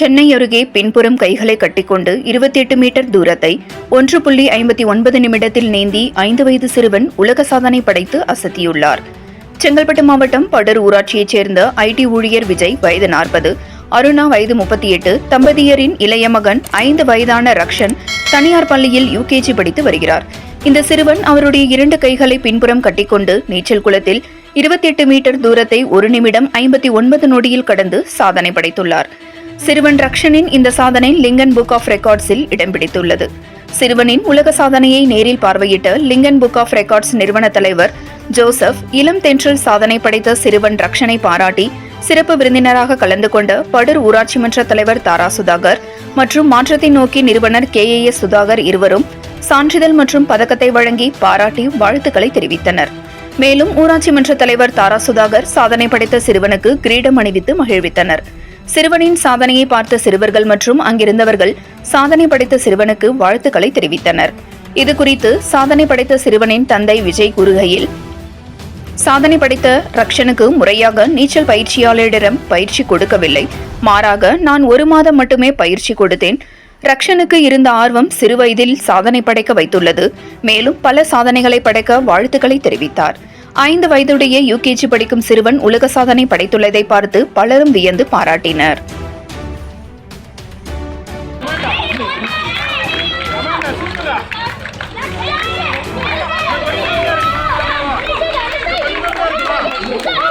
சென்னை அருகே பின்புறம் கைகளை கட்டிக்கொண்டு இருபத்தி எட்டு மீட்டர் தூரத்தை ஒன்று புள்ளி ஐம்பத்தி ஒன்பது நிமிடத்தில் நீந்தி ஐந்து வயது சிறுவன் உலக சாதனை படைத்து அசத்தியுள்ளார். செங்கல்பட்டு மாவட்டம் படர் ஊராட்சியைச் சேர்ந்த ஐடி ஊழியர் விஜய் வயது நாற்பது. அருணா வயது முப்பத்தி எட்டு. தம்பதியரின் இளைய மகன் ஐந்து வயதான ரக்ஷன் தனியார் பள்ளியில் யூகேஜி படித்து வருகிறார். இந்த சிறுவன் அவருடைய இரண்டு கைகளை பின்புறம் கட்டிக்கொண்டு நீச்சல் குளத்தில் இருபத்தி எட்டு மீட்டர் தூரத்தை ஒரு நிமிடம் ஐம்பத்தி ஒன்பது நொடியில் கடந்து சாதனை படைத்துள்ளார். சிறுவன் ரக்ஷனின் இந்த சாதனை லிங்கன் புக் ஆஃப் ரெக்கார்ட்ஸில் இடம் பிடித்துள்ளது. சிறுவனின் உலக சாதனையை நேரில் பார்வையிட்ட லிங்கன் புக் ஆஃப் ரெக்கார்ட்ஸ் நிறுவன தலைவர் ஜோசப் இளம் தென்றல் சாதனை படைத்த சிறுவன் ரக்ஷனை பாராட்டி சிறப்பு விருந்தினராக கலந்து கொண்ட படூர் ஊராட்சி மன்ற தலைவர் தாரா சுதாகர் மற்றும் மாற்றத்தை நோக்கி நிறுவனர் கே. ஏ. எஸ். சுதாகர் இருவரும் சான்றிதழ் மற்றும் பதக்கத்தை வழங்கி பாராட்டி வாழ்த்துக்களை தெரிவித்தனர். மேலும் ஊராட்சி மன்ற தலைவர் தாரா சுதாகர் சாதனை படைத்த சிறுவனுக்கு கிரீடம் அணிவித்து மகிழ்வித்தனர். சிறுவனின் சாதனையை பார்த்த சிறுவர்கள் மற்றும் அங்கிருந்தவர்கள் சாதனை படைத்த சிறுவனுக்கு வாழ்த்துக்களை தெரிவித்தனர். இதுகுறித்து சாதனை படைத்த சிறுவனின் தந்தை விஜய் கூறுகையில் சாதனை படைத்த ரக்ஷனுக்கு முறையாக நீச்சல் பயிற்சியாளரிடம் பயிற்சி கொடுக்கவில்லை. மாறாக நான் ஒரு மாதம் மட்டுமே பயிற்சி கொடுத்தேன். ரக்ஷனுக்கு இருந்த ஆர்வம் சிறுவயதில் சாதனை படைக்க வைத்துள்ளது. மேலும் பல சாதனைகளை படைக்க வாழ்த்துக்களை தெரிவித்தார். ஐந்து வயதுடைய யூகேஜி படிக்கும் சிறுவன் உலக சாதனை படைத்துள்ளதை பார்த்து பலரும் வியந்து பாராட்டினர் Yeah!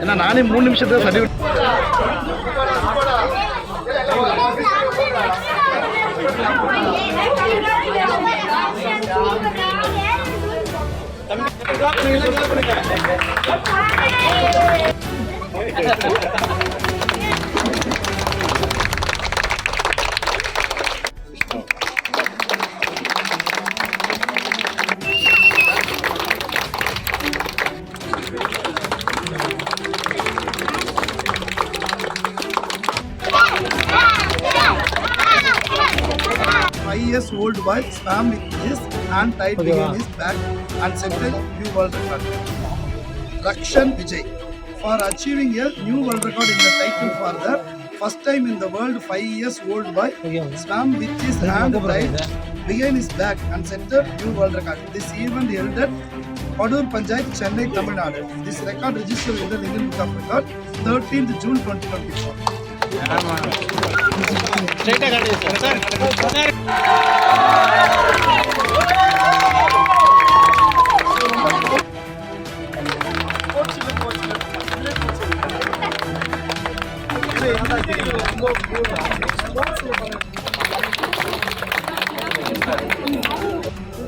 ஏன்னா நானே மூணு நிமிஷத்துல certificate years old boy swam with his hand tied behind his back and set a new world record. Rakshan Vijay. For achieving a new world record in the title for the first time in the world, five years old boy swam with his hand tied behind his back and set a new world record. This event held at Padur Panchayat, Chennai, Tamil Nadu. This record registered in the Lincoln Book of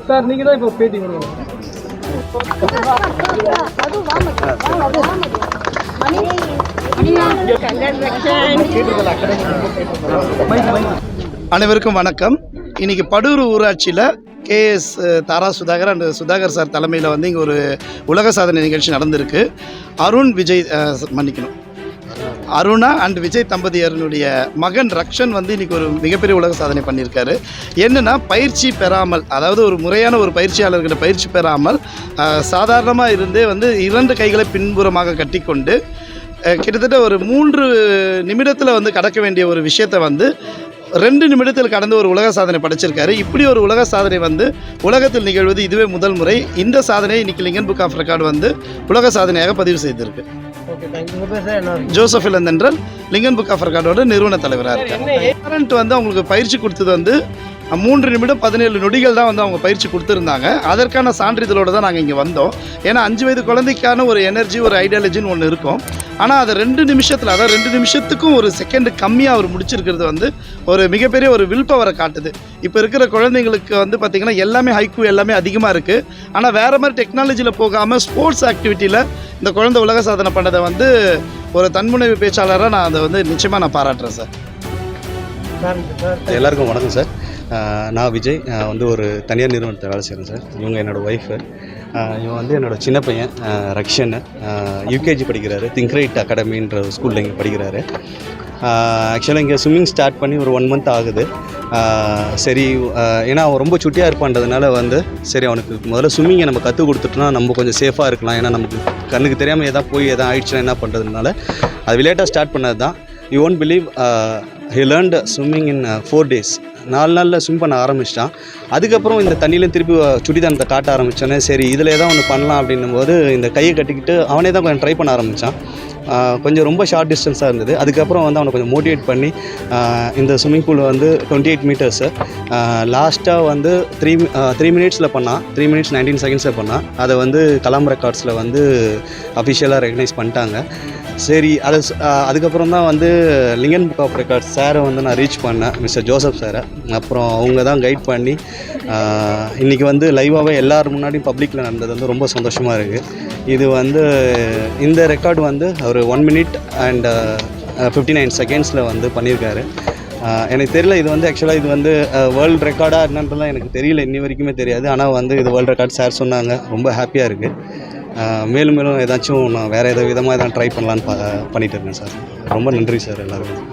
sir நீங்க தான் இப்போ பேட்டி கொடுங்க அனைவருக்கும் வணக்கம். இன்னைக்கு படூர் ஊராட்சியில் K S Thara Sudhakar and Sudhakar sir தலைமையில் வந்து இங்கே ஒரு உலக சாதனை நிகழ்ச்சி நடந்திருக்கு. அருண் விஜய் மன்னிக்கணும். அருணா அண்ட் விஜய் தம்பதியரனுடைய மகன் ரக்ஷன் வந்து இன்னைக்கு ஒரு மிகப்பெரிய உலக சாதனை பண்ணியிருக்காரு. என்னன்னா பயிற்சி பெறாமல் அதாவது ஒரு முறையான ஒரு பயிற்சியாளர்கிட்ட பயிற்சி பெறாமல் சாதாரணமாக இருந்தே வந்து இரண்டு கைகளை பின்புறமாக கட்டிக்கொண்டு கிட்டத்தட்ட ஒரு மூன்று நிமிடத்தில் வந்து கடக்க வேண்டிய ஒரு விஷயத்தை வந்து ரெண்டு நிமிடத்தில் கடந்து ஒரு உலக சாதனை படைச்சிருக்காரு. இப்படி ஒரு உலக சாதனை வந்து உலகத்தில் நிகழ்வது இதுவே முதல் முறை. இந்த சாதனை இன்னைக்கு லிங்கன் புக் ஆஃப் ரெக்கார்டு வந்து உலக சாதனையாக பதிவு செய்திருக்கு. Joseph Ilanthendral Lincoln book of ரெக்கார்டோட நிறுவன தலைவராக இருக்காங்க பேரண்ட் வந்து அவங்களுக்கு பயிற்சி கொடுத்தது வந்து மூன்று நிமிடம் பதினேழு நொடிகள் தான் வந்து அவங்க பயிற்சி கொடுத்துருந்தாங்க. அதற்கான சான்றிதழோடு தான் நாங்கள் இங்கே வந்தோம். ஏன்னா அஞ்சு வயது குழந்தைக்கான ஒரு எனர்ஜி ஒரு ஐடியாலஜின்னு ஒன்று இருக்கும். ஆனால் அதை ரெண்டு நிமிஷத்தில் அதாவது ரெண்டு நிமிஷத்துக்கும் ஒரு செகண்ட் கம்மியாக அவர் முடிச்சிருக்கிறது வந்து ஒரு மிகப்பெரிய ஒரு வில் பவரை காட்டுது. இப்போ இருக்கிற குழந்தைங்களுக்கு வந்து பார்த்திங்கன்னா எல்லாமே ஹைக்கூ எல்லாமே அதிகமாக இருக்குது ஆனால் வேறு மாதிரி டெக்னாலஜியில் போகாமல் ஸ்போர்ட்ஸ் ஆக்டிவிட்டியில் இந்த குழந்தை உலக சாதனை பண்ணதை வந்து ஒரு தன்முனைவு பேச்சாளராக நான் அதை வந்து நிச்சயமாக நான் பாராட்டுறேன் சார். எல்லாருக்கும் வணக்கம் சார். நான் விஜய். நான் வந்து ஒரு தனியார் நிறுவனத்தில் வேலை செய்கிறேன் சார். இவங்க என்னோடய ஒய்ஃபு இவன் வந்து என்னோட சின்ன பையன் ரக்ஷன். யூகேஜி படிக்கிறாரு. திங்க்ரைட் அகாடமின்ற ஒரு ஸ்கூலில் இங்கே படிக்கிறாரு. ஆக்சுவலாக இங்கே ஸ்விம்மிங் ஸ்டார்ட் பண்ணி ஒரு ஒன் மந்த் ஆகுது. சரி ஏன்னா அவன் ரொம்ப சுட்டியாக இருப்பான்றதுனால வந்து சரி அவனுக்கு முதல்ல ஸ்விம்மிங்கை நம்ம கற்றுக் கொடுத்துட்டோம்னா நம்ம கொஞ்சம் சேஃபாக இருக்கலாம். ஏன்னா நமக்கு கண்ணுக்கு தெரியாமல் எதாவது போய் எதாவது ஆயிடுச்சுன்னா என்ன பண்ணுறதுனால அது விளையாட்டாக ஸ்டார்ட் பண்ணது தான் you won't believe he learned swimming in four days நாலு நாளில் ஸ்விம் பண்ண ஆரம்பிச்சிட்டான். அதுக்கப்புறம் இந்த தண்ணியிலும் திருப்பி uh, சுடிதானத்தை காட்ட ஆரம்பித்தோன்னே சரி இதில் ஏதாவது ஒன்று பண்ணலாம் அப்படின்னும் போது இந்த கையை கட்டிக்கிட்டு அவனே தான் கொஞ்சம் ட்ரை பண்ண ஆரம்பித்தான் கொஞ்சம் ரொம்ப ஷார்ட் டிஸ்டன்ஸாக இருந்தது. அதுக்கப்புறம் வந்து அவனை கொஞ்சம் மோட்டிவேட் பண்ணி இந்த ஸ்விம்மிங் பூல் வந்து டுவெண்ட்டி எயிட் மீட்டர்ஸு லாஸ்ட்டாக வந்து த்ரீ த்ரீ மினிட்ஸில் பண்ணான். த்ரீ மினிட்ஸ் நைன்டீன் செகண்ட்ஸில் பண்ணான். அதை வந்து கலாம் ரெக்கார்ட்ஸில் வந்து அஃபிஷியலாக ரெகனைஸ் பண்ணிட்டாங்க. சரி அது அதுக்கப்புறம் தான் வந்து லிங்கன் புக் ஆஃப் ரெக்கார்ட் சாரை வந்து நான் ரீச் பண்ணேன் மிஸ்டர் ஜோசப் சாரை அப்புறம் அவங்க தான் கைட் பண்ணி இன்றைக்கி இன்னைக்கு வந்து லைவாகவே எல்லோரும் முன்னாடியும் பப்ளிக்கில் நடந்தது வந்து ரொம்ப சந்தோஷமாக இருக்குது இது வந்து இந்த ரெக்கார்டு வந்து அவர் one minute and fifty nine செகண்ட்ஸில் வந்து பண்ணியிருக்காரு எனக்கு தெரியல இது வந்து ஆக்சுவலாக இது வந்து வேர்ல்டு ரெக்கார்டாக என்னன்றதுலாம் எனக்கு தெரியல இன்னி வரைக்குமே தெரியாது. ஆனால் வந்து இது வேர்ல்டு ரெக்கார்ட் சார் சொன்னாங்க ரொம்ப ஹாப்பியாக இருக்குது மேலும் மேலும் ஏதாச்சும் நான் வேறு எதாவது விதமாக எதாவது ட்ரை பண்ணலான்னு பா பண்ணிகிட்டு இருக்கேன் சார். ரொம்ப நன்றி சார் எல்லாருக்கும்.